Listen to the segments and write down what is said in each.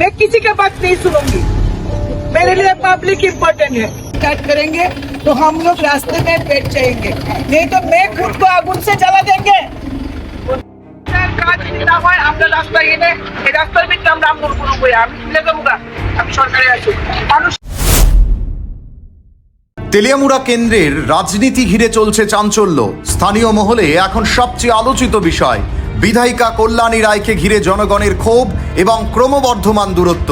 मैं किसी के पास नहीं सुनूंगी मेरे लिए पब्लिक इम्पोर्टेंट है शिकायत करेंगे तो हम लोग रास्ते में बैठ जाएंगे नहीं तो मैं खुद को आगुन से जला देंगे তেলিয়ামুড়া কেন্দ্রের রাজনীতি ঘিরে চলছে চাঞ্চল্য স্থানীয় মহলে এখন সবচেয়ে আলোচিত বিষয় বিধায়িকা কল্যাণী রায়কে ঘিরে জনগণের ক্ষোভ এবং ক্রমবর্ধমান দূরত্ব।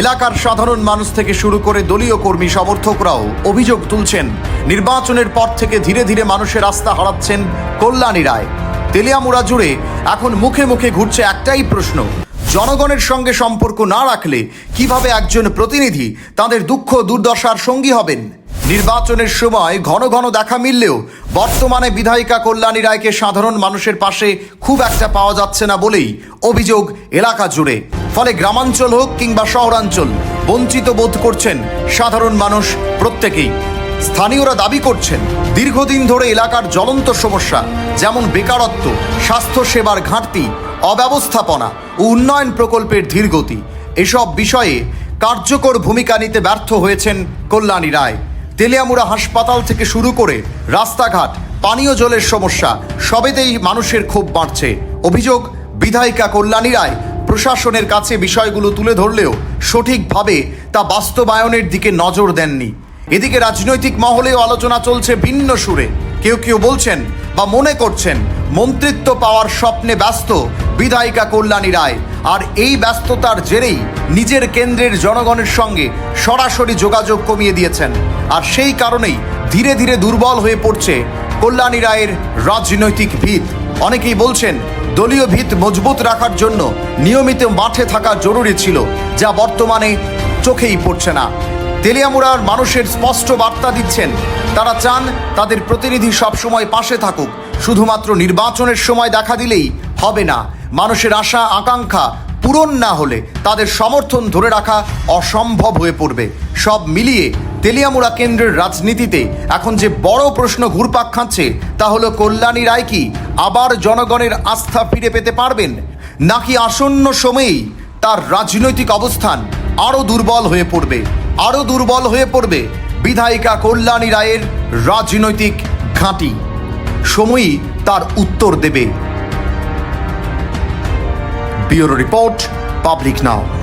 এলাকার সাধারণ মানুষ থেকে শুরু করে দলীয় কর্মী সমর্থকরাও অভিযোগ তুলছেন, নির্বাচনের পর থেকে ধীরে ধীরে মানুষের আস্থা হারাচ্ছেন কল্যাণী রায়। তেলিয়ামুড়া জুড়ে এখন মুখে মুখে ঘুরছে একটাই প্রশ্ন, জনগণের সঙ্গে সম্পর্ক না রাখলে কীভাবে একজন প্রতিনিধি তাদের দুঃখ দুর্দশার সঙ্গী হবেন? নির্বাচনের সময় ঘন ঘন দেখা মিললেও বর্তমানে বিধায়িকা কল্যাণী রায়কে সাধারণ মানুষের পাশে খুব একটা পাওয়া যাচ্ছে না বলেই অভিযোগ এলাকা জুড়ে। ফলে গ্রামাঞ্চল হোক কিংবা শহরাঞ্চল, বঞ্চিত বোধ করছেন সাধারণ মানুষ প্রত্যেকেই। স্থানীয়রা দাবি করছেন, দীর্ঘদিন ধরে এলাকার জ্বলন্ত সমস্যা, যেমন বেকারত্ব, স্বাস্থ্যসেবার ঘাটতি, অব্যবস্থাপনা ও উন্নয়ন প্রকল্পের ধীরগতি। এসব বিষয়ে কার্যকর ভূমিকা নিতে ব্যর্থ হয়েছেন কল্যাণী রায়। তেলিয়ামুড়া হাসপাতাল থেকে শুরু করে রাস্তাঘাট, পানীয় জলের সমস্যা, সবেতেই মানুষের ক্ষোভ বাড়ছে। অভিযোগ, বিধায়িকা কল্যাণী রায় প্রশাসনের কাছে বিষয়গুলো তুলে ধরলেও সঠিকভাবে তা বাস্তবায়নের দিকে নজর দেননি। এদিকে রাজনৈতিক মহলেও আলোচনা চলছে ভিন্ন সুরে। কেউ কেউ বলছেন বা মনে করছেন মন্ত্রিত্ব পাওয়ার স্বপ্নে ব্যস্ত বিধায়িকা কল্যাণী রায়। আর এই ব্যস্ততার জেরেই নিজের কেন্দ্রের জনগণের সঙ্গে সরাসরি যোগাযোগ কমিয়ে দিয়েছেন। আর সেই কারণেই ধীরে ধীরে দুর্বল হয়ে পড়ছে কল্যাণী রায়ের রাজনৈতিক ভিত। অনেকেই বলছেন, দলীয় ভিত মজবুত রাখার জন্য নিয়মিত মাঠে থাকা জরুরি ছিল, যা বর্তমানে চোখেই পড়ছে না। তেলিয়ামুড়ার মানুষের স্পষ্ট বার্তা দিচ্ছেন, তারা চান তাদের প্রতিনিধি সবসময় পাশে থাকুক। শুধুমাত্র নির্বাচনের সময় দেখা দিলেই হবে না। মানুষের আশা, আকাঙ্ক্ষা পূরণ না হলে তাদের সমর্থন ধরে রাখা অসম্ভব হয়ে পড়বে। সব মিলিয়ে তেলিয়ামুড়া কেন্দ্রের রাজনীতিতে এখন যে বড় প্রশ্ন ঘুরপাক খাচ্ছে, তা হলো কল্যাণী রায় কি আবার জনগণের আস্থা ফিরে পেতে পারবেন? নাকি আসন্ন সময়েই তার রাজনৈতিক অবস্থান আরও দুর্বল হয়ে পড়বে? আরও দুর্বল হয়ে পড়বে বিধায়িকা কল্যাণী রায়ের রাজনৈতিক ঘাঁটি। সময়ই তার উত্তর দেবে। Bureau report public now.